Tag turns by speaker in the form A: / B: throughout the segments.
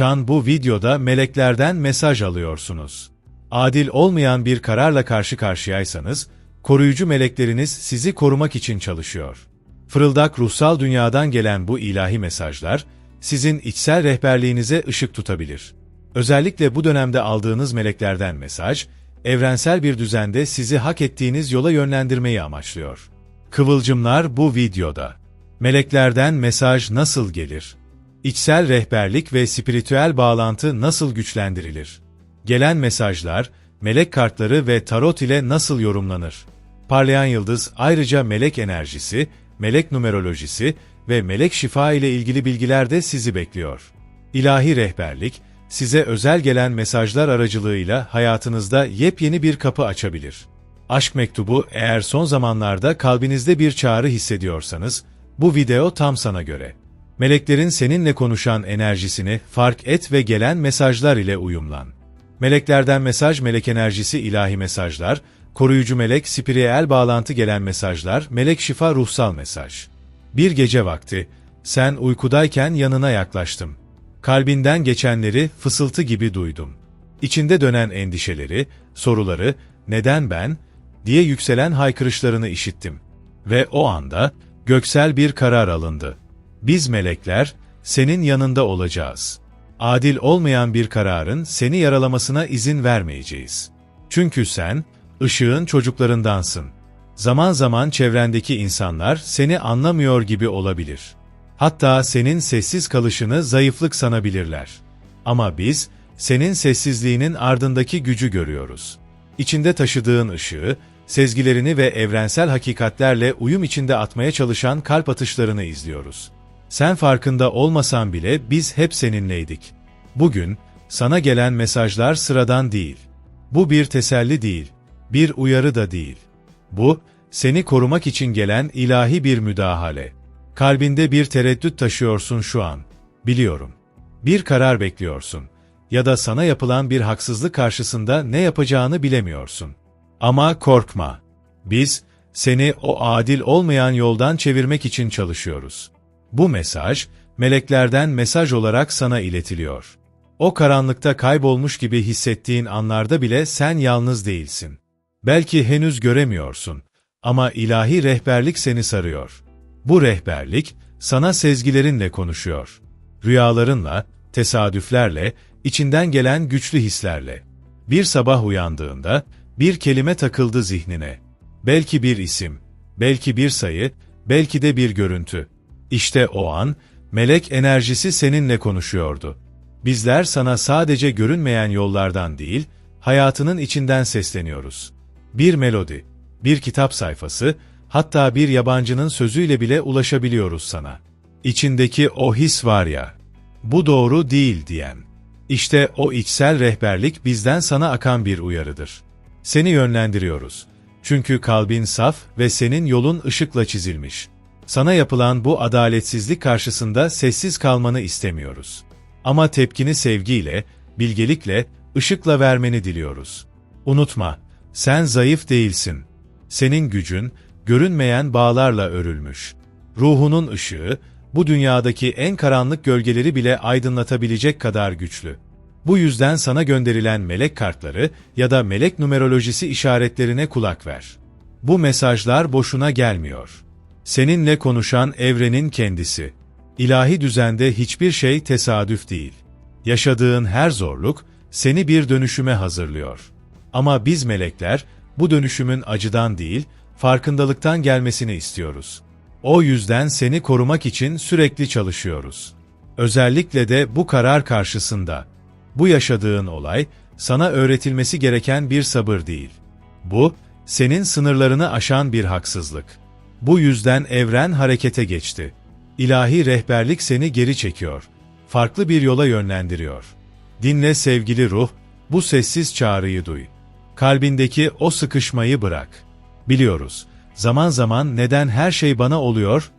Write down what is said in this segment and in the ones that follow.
A: Çan bu videoda meleklerden mesaj alıyorsunuz. Adil olmayan bir kararla karşı karşıyaysanız, koruyucu melekleriniz sizi korumak için çalışıyor. Fırıldak ruhsal dünyadan gelen bu ilahi mesajlar, sizin içsel rehberliğinize ışık tutabilir. Özellikle bu dönemde aldığınız meleklerden mesaj, evrensel bir düzende sizi hak ettiğiniz yola yönlendirmeyi amaçlıyor. Kıvılcımlar bu videoda. Meleklerden mesaj nasıl gelir? İçsel rehberlik ve spiritüel bağlantı nasıl güçlendirilir? Gelen mesajlar, melek kartları ve tarot ile nasıl yorumlanır? Parlayan Yıldız ayrıca melek enerjisi, melek numerolojisi ve melek şifa ile ilgili bilgiler de sizi bekliyor. İlahi rehberlik, size özel gelen mesajlar aracılığıyla hayatınızda yepyeni bir kapı açabilir. Aşk mektubu eğer son zamanlarda kalbinizde bir çağrı hissediyorsanız, bu video tam sana göre. Meleklerin seninle konuşan enerjisini fark et ve gelen mesajlar ile uyumlan. Meleklerden mesaj melek enerjisi ilahi mesajlar, koruyucu melek spiritüel bağlantı gelen mesajlar, melek şifa ruhsal mesaj. Bir gece vakti, sen uykudayken yanına yaklaştım. Kalbinden geçenleri fısıltı gibi duydum. İçinde dönen endişeleri, soruları, neden ben, diye yükselen haykırışlarını işittim. Ve o anda, göksel bir karar alındı. Biz melekler, senin yanında olacağız. Adil olmayan bir kararın seni yaralamasına izin vermeyeceğiz. Çünkü sen, ışığın çocuklarındansın. Zaman zaman çevrendeki insanlar seni anlamıyor gibi olabilir. Hatta senin sessiz kalışını zayıflık sanabilirler. Ama biz, senin sessizliğinin ardındaki gücü görüyoruz. İçinde taşıdığın ışığı, sezgilerini ve evrensel hakikatlerle uyum içinde atmaya çalışan kalp atışlarını izliyoruz. Sen farkında olmasan bile biz hep seninleydik. Bugün, sana gelen mesajlar sıradan değil. Bu bir teselli değil, bir uyarı da değil. Bu, seni korumak için gelen ilahi bir müdahale. Kalbinde bir tereddüt taşıyorsun şu an. Biliyorum. Bir karar bekliyorsun. Ya da sana yapılan bir haksızlık karşısında ne yapacağını bilemiyorsun. Ama korkma. Biz, seni o adil olmayan yoldan çevirmek için çalışıyoruz. Bu mesaj, meleklerden mesaj olarak sana iletiliyor. O karanlıkta kaybolmuş gibi hissettiğin anlarda bile sen yalnız değilsin. Belki henüz göremiyorsun ama ilahi rehberlik seni sarıyor. Bu rehberlik sana sezgilerinle konuşuyor. Rüyalarınla, tesadüflerle, içinden gelen güçlü hislerle. Bir sabah uyandığında bir kelime takıldı zihnine. Belki bir isim, belki bir sayı, belki de bir görüntü. İşte o an melek enerjisi seninle konuşuyordu. Bizler sana sadece görünmeyen yollardan değil, hayatının içinden sesleniyoruz. Bir melodi, bir kitap sayfası, hatta bir yabancının sözüyle bile ulaşabiliyoruz sana. İçindeki o his var ya, bu doğru değil diyen. İşte o içsel rehberlik bizden sana akan bir uyarıdır. Seni yönlendiriyoruz. Çünkü kalbin saf ve senin yolun ışıkla çizilmiş. Sana yapılan bu adaletsizlik karşısında sessiz kalmanı istemiyoruz. Ama tepkini sevgiyle, bilgelikle, ışıkla vermeni diliyoruz. Unutma, sen zayıf değilsin. Senin gücün, görünmeyen bağlarla örülmüş. Ruhunun ışığı, bu dünyadaki en karanlık gölgeleri bile aydınlatabilecek kadar güçlü. Bu yüzden sana gönderilen melek kartları ya da melek numerolojisi işaretlerine kulak ver. Bu mesajlar boşuna gelmiyor. Seninle konuşan evrenin kendisi. İlahi düzende hiçbir şey tesadüf değil. Yaşadığın her zorluk seni bir dönüşüme hazırlıyor. Ama biz melekler bu dönüşümün acıdan değil, farkındalıktan gelmesini istiyoruz. O yüzden seni korumak için sürekli çalışıyoruz. Özellikle de bu karar karşısında. Bu yaşadığın olay, sana öğretilmesi gereken bir sabır değil. Bu, senin sınırlarını aşan bir haksızlık. Bu yüzden evren harekete geçti. İlahi rehberlik seni geri çekiyor. Farklı bir yola yönlendiriyor. Dinle sevgili ruh, bu sessiz çağrıyı duy. Kalbindeki o sıkışmayı bırak. Biliyoruz, zaman zaman neden her şey bana oluyor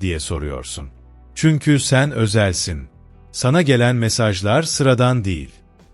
A: diye soruyorsun. Çünkü sen özelsin. Sana gelen mesajlar sıradan değil.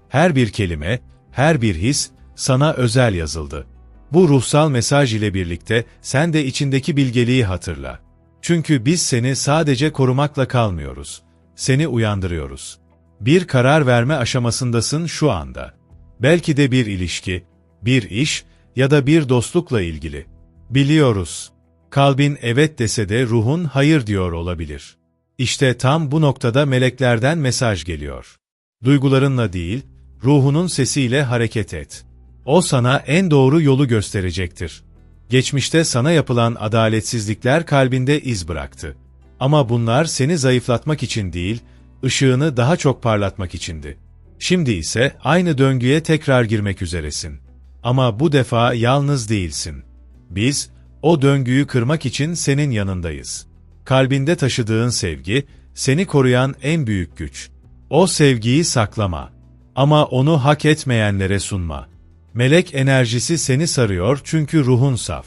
A: Her bir kelime, her bir his sana özel yazıldı. Bu ruhsal mesaj ile birlikte sen de içindeki bilgeliği hatırla. Çünkü biz seni sadece korumakla kalmıyoruz. Seni uyandırıyoruz. Bir karar verme aşamasındasın şu anda. Belki de bir ilişki, bir iş ya da bir dostlukla ilgili. Biliyoruz. Kalbin evet dese de ruhun hayır diyor olabilir. İşte tam bu noktada meleklerden mesaj geliyor. Duygularınla değil, ruhunun sesiyle hareket et. O sana en doğru yolu gösterecektir. Geçmişte sana yapılan adaletsizlikler kalbinde iz bıraktı. Ama bunlar seni zayıflatmak için değil, ışığını daha çok parlatmak içindi. Şimdi ise aynı döngüye tekrar girmek üzeresin. Ama bu defa yalnız değilsin. Biz, o döngüyü kırmak için senin yanındayız. Kalbinde taşıdığın sevgi, seni koruyan en büyük güç. O sevgiyi saklama. Ama onu hak etmeyenlere sunma. Melek enerjisi seni sarıyor çünkü ruhun saf.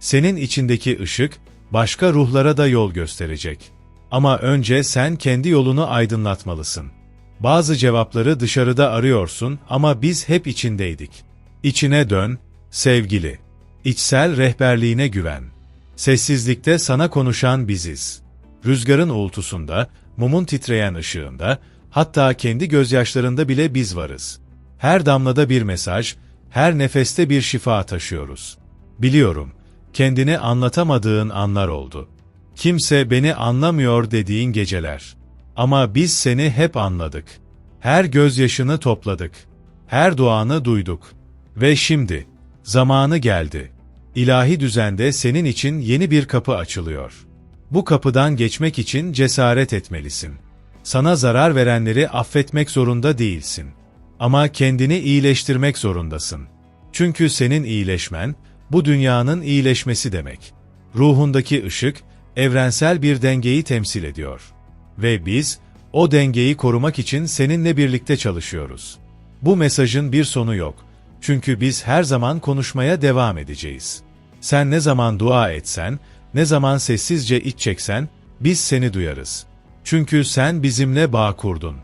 A: Senin içindeki ışık, başka ruhlara da yol gösterecek. Ama önce sen kendi yolunu aydınlatmalısın. Bazı cevapları dışarıda arıyorsun ama biz hep içindeydik. İçine dön, sevgili. İçsel rehberliğine güven. Sessizlikte sana konuşan biziz. Rüzgarın uğultusunda, mumun titreyen ışığında, hatta kendi gözyaşlarında bile biz varız. Her damlada bir mesaj, her nefeste bir şifa taşıyoruz. Biliyorum, kendini anlatamadığın anlar oldu. Kimse beni anlamıyor dediğin geceler. Ama biz seni hep anladık. Her gözyaşını topladık. Her duanı duyduk. Ve şimdi, zamanı geldi. İlahi düzende senin için yeni bir kapı açılıyor. Bu kapıdan geçmek için cesaret etmelisin. Sana zarar verenleri affetmek zorunda değilsin. Ama kendini iyileştirmek zorundasın. Çünkü senin iyileşmen, bu dünyanın iyileşmesi demek. Ruhundaki ışık, evrensel bir dengeyi temsil ediyor. Ve biz, o dengeyi korumak için seninle birlikte çalışıyoruz. Bu mesajın bir sonu yok. Çünkü biz her zaman konuşmaya devam edeceğiz. Sen ne zaman dua etsen, ne zaman sessizce iç çeksen, biz seni duyarız. Çünkü sen bizimle bağ kurdun.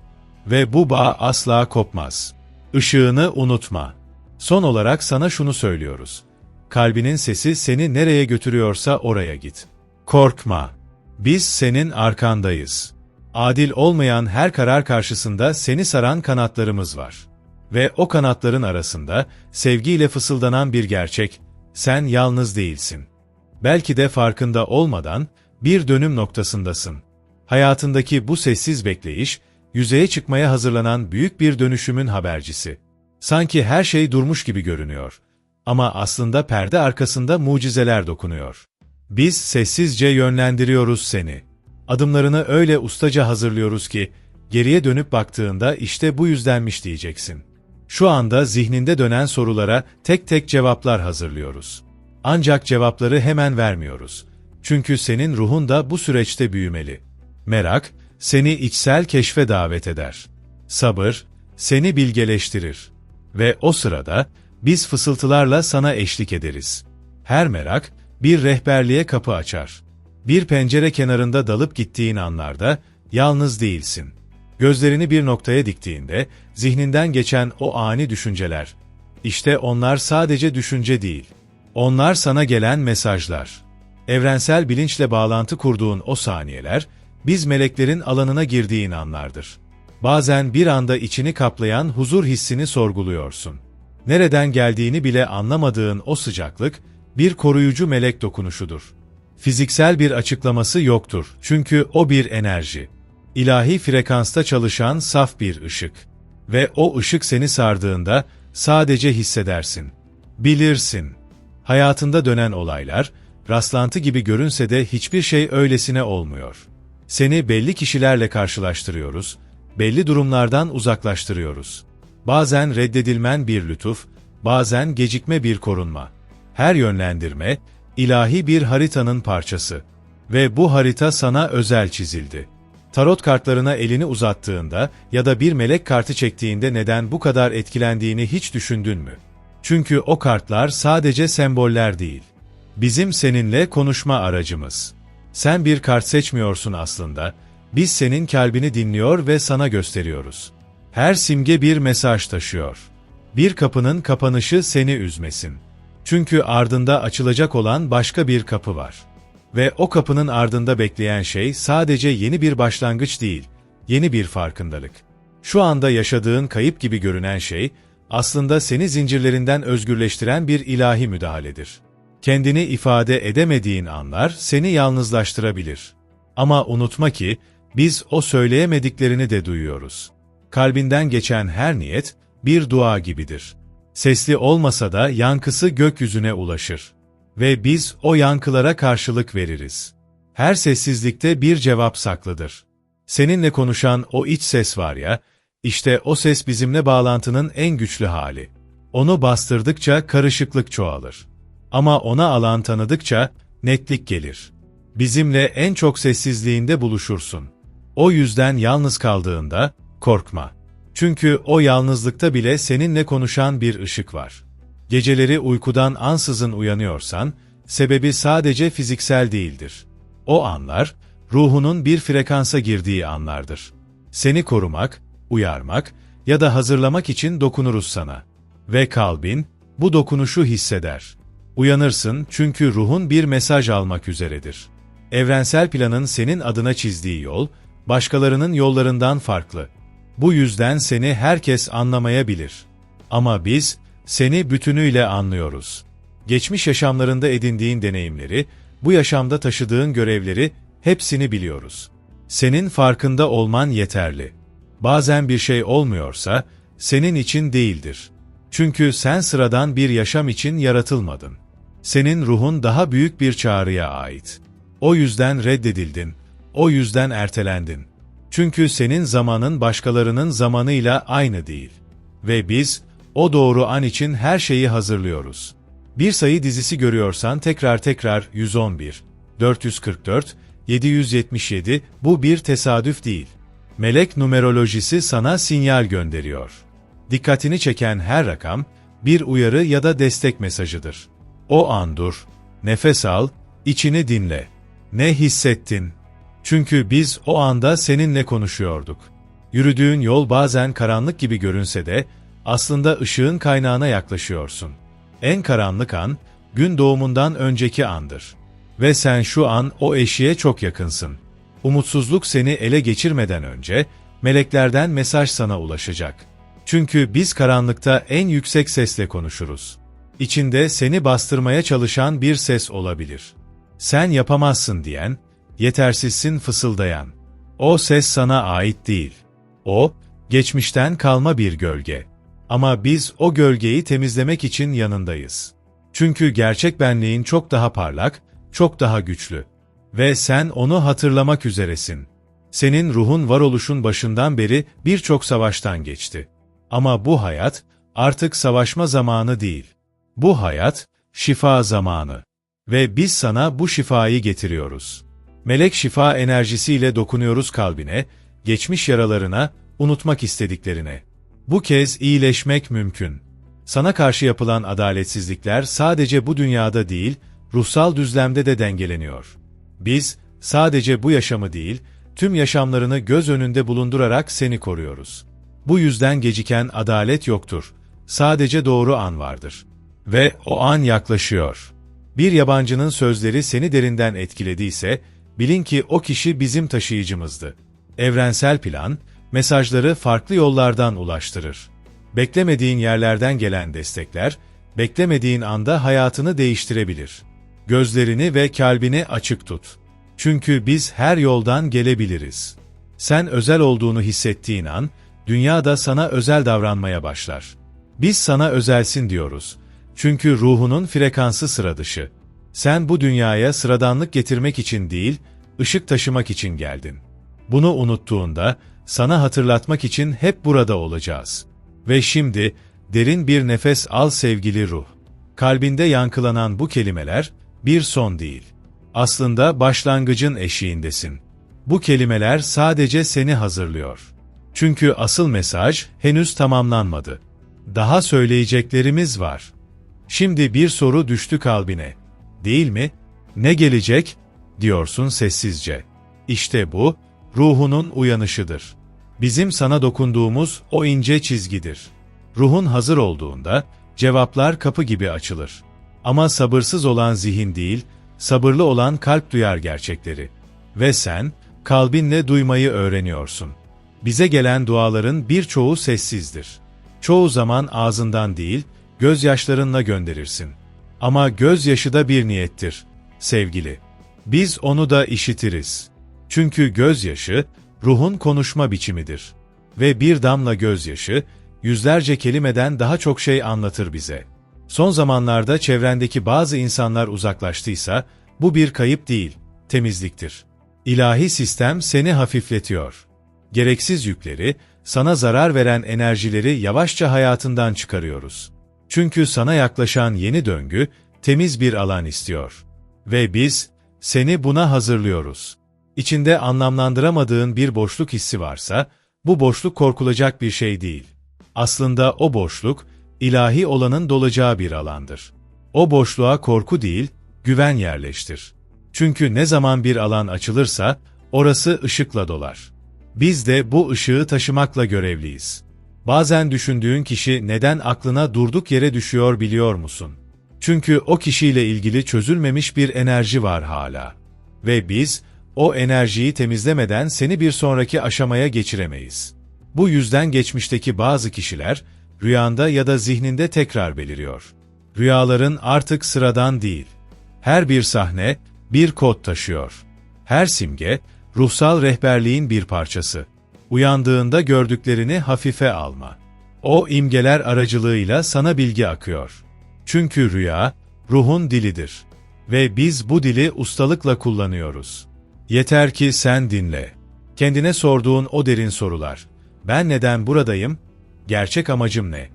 A: Ve bu bağ asla kopmaz. Işığını unutma. Son olarak sana şunu söylüyoruz. Kalbinin sesi seni nereye götürüyorsa oraya git. Korkma. Biz senin arkandayız. Adil olmayan her karar karşısında seni saran kanatlarımız var. Ve o kanatların arasında sevgiyle fısıldanan bir gerçek, sen yalnız değilsin. Belki de farkında olmadan bir dönüm noktasındasın. Hayatındaki bu sessiz bekleyiş, yüzeye çıkmaya hazırlanan büyük bir dönüşümün habercisi. Sanki her şey durmuş gibi görünüyor. Ama aslında perde arkasında mucizeler dokunuyor. Biz sessizce yönlendiriyoruz seni. Adımlarını öyle ustaca hazırlıyoruz ki, geriye dönüp baktığında işte bu yüzdenmiş diyeceksin. Şu anda zihninde dönen sorulara tek tek cevaplar hazırlıyoruz. Ancak cevapları hemen vermiyoruz. Çünkü senin ruhun da bu süreçte büyümeli. Merak, seni içsel keşfe davet eder. Sabır, seni bilgeleştirir. Ve o sırada, biz fısıltılarla sana eşlik ederiz. Her merak, bir rehberliğe kapı açar. Bir pencere kenarında dalıp gittiğin anlarda, yalnız değilsin. Gözlerini bir noktaya diktiğinde, zihninden geçen o ani düşünceler. İşte onlar sadece düşünce değil. Onlar sana gelen mesajlar. Evrensel bilinçle bağlantı kurduğun o saniyeler, biz meleklerin alanına girdiğin anlardır. Bazen bir anda içini kaplayan huzur hissini sorguluyorsun. Nereden geldiğini bile anlamadığın o sıcaklık, bir koruyucu melek dokunuşudur. Fiziksel bir açıklaması yoktur çünkü o bir enerji. İlahi frekansta çalışan saf bir ışık. Ve o ışık seni sardığında sadece hissedersin. Bilirsin. Hayatında dönen olaylar, rastlantı gibi görünse de hiçbir şey öylesine olmuyor. Seni belli kişilerle karşılaştırıyoruz, belli durumlardan uzaklaştırıyoruz. Bazen reddedilmen bir lütuf, bazen gecikme bir korunma. Her yönlendirme, ilahi bir haritanın parçası. Ve bu harita sana özel çizildi. Tarot kartlarına elini uzattığında ya da bir melek kartı çektiğinde neden bu kadar etkilendiğini hiç düşündün mü? Çünkü o kartlar sadece semboller değil. Bizim seninle konuşma aracımız. Sen bir kart seçmiyorsun aslında, biz senin kalbini dinliyor ve sana gösteriyoruz. Her simge bir mesaj taşıyor. Bir kapının kapanışı seni üzmesin. Çünkü ardında açılacak olan başka bir kapı var. Ve o kapının ardında bekleyen şey sadece yeni bir başlangıç değil, yeni bir farkındalık. Şu anda yaşadığın kayıp gibi görünen şey, aslında seni zincirlerinden özgürleştiren bir ilahi müdahaledir. Kendini ifade edemediğin anlar seni yalnızlaştırabilir. Ama unutma ki, biz o söyleyemediklerini de duyuyoruz. Kalbinden geçen her niyet, bir dua gibidir. Sesli olmasa da yankısı gökyüzüne ulaşır. Ve biz o yankılara karşılık veririz. Her sessizlikte bir cevap saklıdır. Seninle konuşan o iç ses var ya, işte o ses bizimle bağlantının en güçlü hali. Onu bastırdıkça karışıklık çoğalır. Ama ona alan tanıdıkça netlik gelir. Bizimle en çok sessizliğinde buluşursun. O yüzden yalnız kaldığında korkma. Çünkü o yalnızlıkta bile seninle konuşan bir ışık var. Geceleri uykudan ansızın uyanıyorsan, sebebi sadece fiziksel değildir. O anlar, ruhunun bir frekansa girdiği anlardır. Seni korumak, uyarmak ya da hazırlamak için dokunuruz sana. Ve kalbin, bu dokunuşu hisseder. Uyanırsın çünkü ruhun bir mesaj almak üzeredir. Evrensel planın senin adına çizdiği yol, başkalarının yollarından farklı. Bu yüzden seni herkes anlamayabilir. Ama biz, seni bütünüyle anlıyoruz. Geçmiş yaşamlarında edindiğin deneyimleri, bu yaşamda taşıdığın görevleri, hepsini biliyoruz. Senin farkında olman yeterli. Bazen bir şey olmuyorsa, senin için değildir. Çünkü sen sıradan bir yaşam için yaratılmadın. Senin ruhun daha büyük bir çağrıya ait. O yüzden reddedildin. O yüzden ertelendin. Çünkü senin zamanın başkalarının zamanıyla aynı değil. Ve biz, o doğru an için her şeyi hazırlıyoruz. Bir sayı dizisi görüyorsan tekrar tekrar 111, 444, 777 bu bir tesadüf değil. Melek numerolojisi sana sinyal gönderiyor. Dikkatini çeken her rakam, bir uyarı ya da destek mesajıdır. O an dur, nefes al, içini dinle. Ne hissettin? Çünkü biz o anda seninle konuşuyorduk. Yürüdüğün yol bazen karanlık gibi görünse de, aslında ışığın kaynağına yaklaşıyorsun. En karanlık an, gün doğumundan önceki andır. Ve sen şu an o eşiğe çok yakınsın. Umutsuzluk seni ele geçirmeden önce, meleklerden mesaj sana ulaşacak. Çünkü biz karanlıkta en yüksek sesle konuşuruz. İçinde seni bastırmaya çalışan bir ses olabilir. Sen yapamazsın diyen, yetersizsin fısıldayan. O ses sana ait değil. O, geçmişten kalma bir gölge. Ama biz o gölgeyi temizlemek için yanındayız. Çünkü gerçek benliğin çok daha parlak, çok daha güçlü. Ve sen onu hatırlamak üzeresin. Senin ruhun varoluşun başından beri birçok savaştan geçti. Ama bu hayat artık savaşma zamanı değil. Bu hayat şifa zamanı. Ve biz sana bu şifayı getiriyoruz. Melek şifa enerjisiyle dokunuyoruz kalbine, geçmiş yaralarına, unutmak istediklerine. Bu kez iyileşmek mümkün. Sana karşı yapılan adaletsizlikler sadece bu dünyada değil, ruhsal düzlemde de dengeleniyor. Biz, sadece bu yaşamı değil, tüm yaşamlarını göz önünde bulundurarak seni koruyoruz. Bu yüzden geciken adalet yoktur. Sadece doğru an vardır. Ve o an yaklaşıyor. Bir yabancının sözleri seni derinden etkilediyse, bilin ki o kişi bizim taşıyıcımızdı. Evrensel plan, mesajları farklı yollardan ulaştırır. Beklemediğin yerlerden gelen destekler, beklemediğin anda hayatını değiştirebilir. Gözlerini ve kalbini açık tut. Çünkü biz her yoldan gelebiliriz. Sen özel olduğunu hissettiğin an, dünya da sana özel davranmaya başlar. Biz sana özelsin diyoruz. Çünkü ruhunun frekansı sıra dışı. Sen bu dünyaya sıradanlık getirmek için değil, ışık taşımak için geldin. Bunu unuttuğunda, sana hatırlatmak için hep burada olacağız. Ve şimdi, derin bir nefes al sevgili ruh. Kalbinde yankılanan bu kelimeler, bir son değil. Aslında başlangıcın eşiğindesin. Bu kelimeler sadece seni hazırlıyor. Çünkü asıl mesaj henüz tamamlanmadı. Daha söyleyeceklerimiz var. Şimdi bir soru düştü kalbine. Değil mi? Ne gelecek? diyorsun sessizce. İşte bu, ruhunun uyanışıdır. Bizim sana dokunduğumuz o ince çizgidir. Ruhun hazır olduğunda, cevaplar kapı gibi açılır. Ama sabırsız olan zihin değil, sabırlı olan kalp duyar gerçekleri. Ve sen, kalbinle duymayı öğreniyorsun. Bize gelen duaların birçoğu sessizdir. Çoğu zaman ağzından değil, gözyaşlarınla gönderirsin. Ama gözyaşı da bir niyettir, sevgili. Biz onu da işitiriz. Çünkü gözyaşı, ruhun konuşma biçimidir. Ve bir damla gözyaşı, yüzlerce kelimeden daha çok şey anlatır bize. Son zamanlarda çevrendeki bazı insanlar uzaklaştıysa, bu bir kayıp değil, temizliktir. İlahi sistem seni hafifletiyor. Gereksiz yükleri, sana zarar veren enerjileri yavaşça hayatından çıkarıyoruz. Çünkü sana yaklaşan yeni döngü, temiz bir alan istiyor. Ve biz, seni buna hazırlıyoruz. İçinde anlamlandıramadığın bir boşluk hissi varsa, bu boşluk korkulacak bir şey değil. Aslında o boşluk, ilahi olanın dolacağı bir alandır. O boşluğa korku değil, güven yerleştir. Çünkü ne zaman bir alan açılırsa, orası ışıkla dolar. Biz de bu ışığı taşımakla görevliyiz. Bazen düşündüğün kişi neden aklına durduk yere düşüyor biliyor musun? Çünkü o kişiyle ilgili çözülmemiş bir enerji var hala. Ve biz, o enerjiyi temizlemeden seni bir sonraki aşamaya geçiremeyiz. Bu yüzden geçmişteki bazı kişiler, rüyanda ya da zihninde tekrar beliriyor. Rüyaların artık sıradan değil. Her bir sahne, bir kod taşıyor. Her simge, ruhsal rehberliğin bir parçası. Uyandığında gördüklerini hafife alma. O imgeler aracılığıyla sana bilgi akıyor. Çünkü rüya, ruhun dilidir. Ve biz bu dili ustalıkla kullanıyoruz. Yeter ki sen dinle. Kendine sorduğun o derin sorular. Ben neden buradayım? Gerçek amacım ne?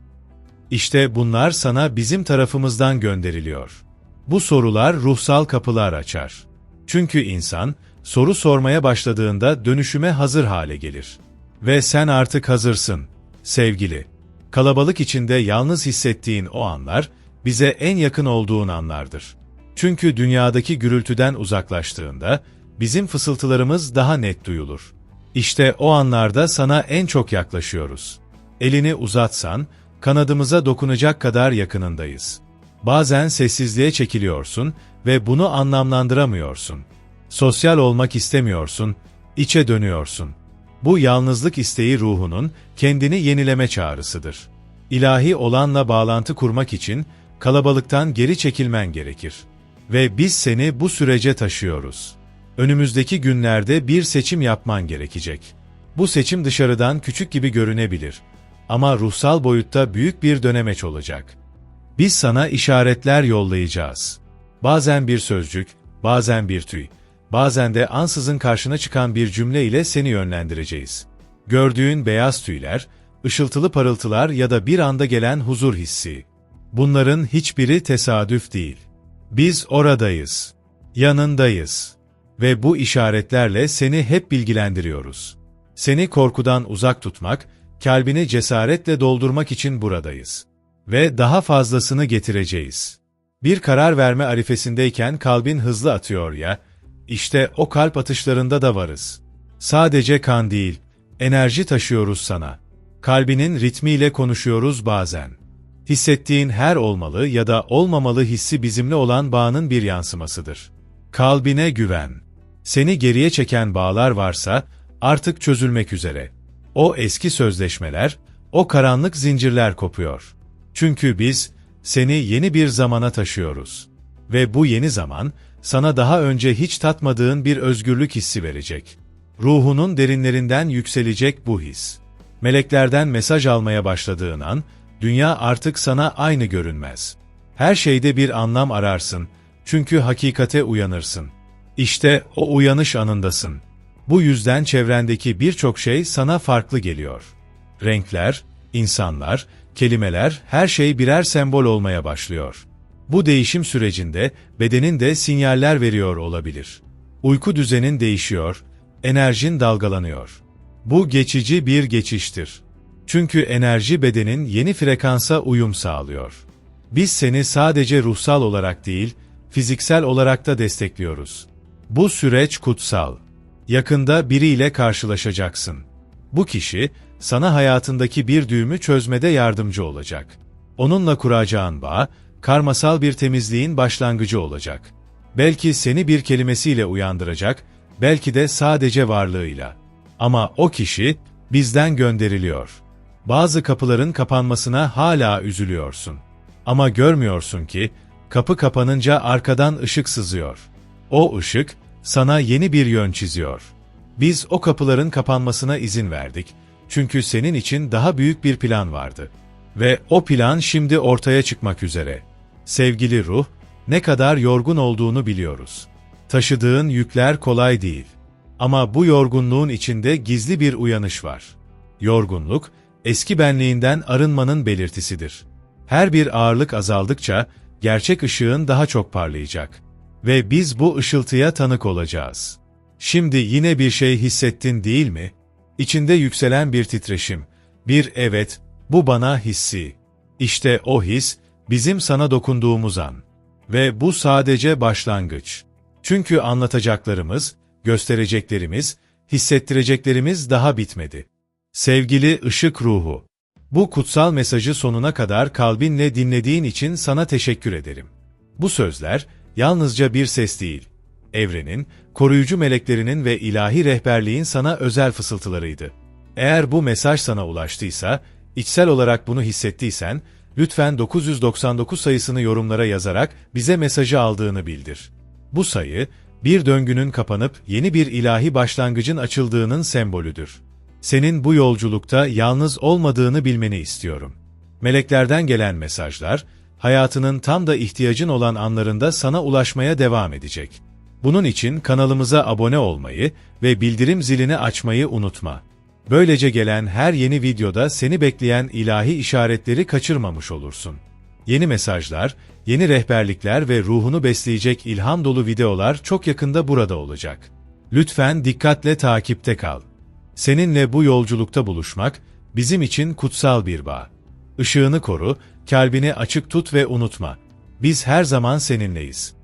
A: İşte bunlar sana bizim tarafımızdan gönderiliyor. Bu sorular ruhsal kapılar açar. Çünkü insan, soru sormaya başladığında dönüşüme hazır hale gelir. Ve sen artık hazırsın, sevgili. Kalabalık içinde yalnız hissettiğin o anlar, bize en yakın olduğun anlardır. Çünkü dünyadaki gürültüden uzaklaştığında, bizim fısıltılarımız daha net duyulur. İşte o anlarda sana en çok yaklaşıyoruz. Elini uzatsan, kanadımıza dokunacak kadar yakınındayız. Bazen sessizliğe çekiliyorsun ve bunu anlamlandıramıyorsun. Sosyal olmak istemiyorsun, içe dönüyorsun. Bu yalnızlık isteği ruhunun kendini yenileme çağrısıdır. İlahi olanla bağlantı kurmak için kalabalıktan geri çekilmen gerekir. Ve biz seni bu sürece taşıyoruz. Önümüzdeki günlerde bir seçim yapman gerekecek. Bu seçim dışarıdan küçük gibi görünebilir. Ama ruhsal boyutta büyük bir dönemeç olacak. Biz sana işaretler yollayacağız. Bazen bir sözcük, bazen bir tüy, bazen de ansızın karşına çıkan bir cümle ile seni yönlendireceğiz. Gördüğün beyaz tüyler, ışıltılı parıltılar ya da bir anda gelen huzur hissi. Bunların hiçbiri tesadüf değil. Biz oradayız. Yanındayız. Ve bu işaretlerle seni hep bilgilendiriyoruz. Seni korkudan uzak tutmak, kalbini cesaretle doldurmak için buradayız. Ve daha fazlasını getireceğiz. Bir karar verme arifesindeyken kalbin hızlı atıyor ya, işte o kalp atışlarında da varız. Sadece kan değil, enerji taşıyoruz sana. Kalbinin ritmiyle konuşuyoruz bazen. Hissettiğin her olmalı ya da olmamalı hissi bizimle olan bağının bir yansımasıdır. Kalbine güven. Seni geriye çeken bağlar varsa artık çözülmek üzere. O eski sözleşmeler, o karanlık zincirler kopuyor. Çünkü biz seni yeni bir zamana taşıyoruz. Ve bu yeni zaman sana daha önce hiç tatmadığın bir özgürlük hissi verecek. Ruhunun derinlerinden yükselecek bu his. Meleklerden mesaj almaya başladığın an, dünya artık sana aynı görünmez. Her şeyde bir anlam ararsın, çünkü hakikate uyanırsın. İşte o uyanış anındasın. Bu yüzden çevrendeki birçok şey sana farklı geliyor. Renkler, insanlar, kelimeler, her şey birer sembol olmaya başlıyor. Bu değişim sürecinde bedenin de sinyaller veriyor olabilir. Uyku düzenin değişiyor, enerjin dalgalanıyor. Bu geçici bir geçiştir. Çünkü enerji bedenin yeni frekansa uyum sağlıyor. Biz seni sadece ruhsal olarak değil, fiziksel olarak da destekliyoruz. Bu süreç kutsal. Yakında biriyle karşılaşacaksın. Bu kişi, sana hayatındaki bir düğümü çözmede yardımcı olacak. Onunla kuracağın bağ, karmasal bir temizliğin başlangıcı olacak. Belki seni bir kelimesiyle uyandıracak, belki de sadece varlığıyla. Ama o kişi, bizden gönderiliyor. Bazı kapıların kapanmasına hala üzülüyorsun. Ama görmüyorsun ki, kapı kapanınca arkadan ışık sızıyor. O ışık, sana yeni bir yön çiziyor. Biz o kapıların kapanmasına izin verdik. Çünkü senin için daha büyük bir plan vardı. Ve o plan şimdi ortaya çıkmak üzere. Sevgili ruh, ne kadar yorgun olduğunu biliyoruz. Taşıdığın yükler kolay değil. Ama bu yorgunluğun içinde gizli bir uyanış var. Yorgunluk, eski benliğinden arınmanın belirtisidir. Her bir ağırlık azaldıkça, gerçek ışığın daha çok parlayacak. Ve biz bu ışıltıya tanık olacağız. Şimdi yine bir şey hissettin değil mi? İçinde yükselen bir titreşim. Bir evet, bu bana hissi. İşte o his, bizim sana dokunduğumuz an. Ve bu sadece başlangıç. Çünkü anlatacaklarımız, göstereceklerimiz, hissettireceklerimiz daha bitmedi. Sevgili ışık ruhu, bu kutsal mesajı sonuna kadar kalbinle dinlediğin için sana teşekkür ederim. Bu sözler yalnızca bir ses değil, evrenin, koruyucu meleklerinin ve ilahi rehberliğin sana özel fısıltılarıydı. Eğer bu mesaj sana ulaştıysa, içsel olarak bunu hissettiysen, lütfen 999 sayısını yorumlara yazarak bize mesajı aldığını bildir. Bu sayı, bir döngünün kapanıp yeni bir ilahi başlangıcın açıldığının sembolüdür. Senin bu yolculukta yalnız olmadığını bilmeni istiyorum. Meleklerden gelen mesajlar, hayatının tam da ihtiyacın olan anlarında sana ulaşmaya devam edecek. Bunun için kanalımıza abone olmayı ve bildirim zilini açmayı unutma. Böylece gelen her yeni videoda seni bekleyen ilahi işaretleri kaçırmamış olursun. Yeni mesajlar, yeni rehberlikler ve ruhunu besleyecek ilham dolu videolar çok yakında burada olacak. Lütfen dikkatle takipte kal. Seninle bu yolculukta buluşmak bizim için kutsal bir bağ. Işığını koru, kalbini açık tut ve unutma. Biz her zaman seninleyiz.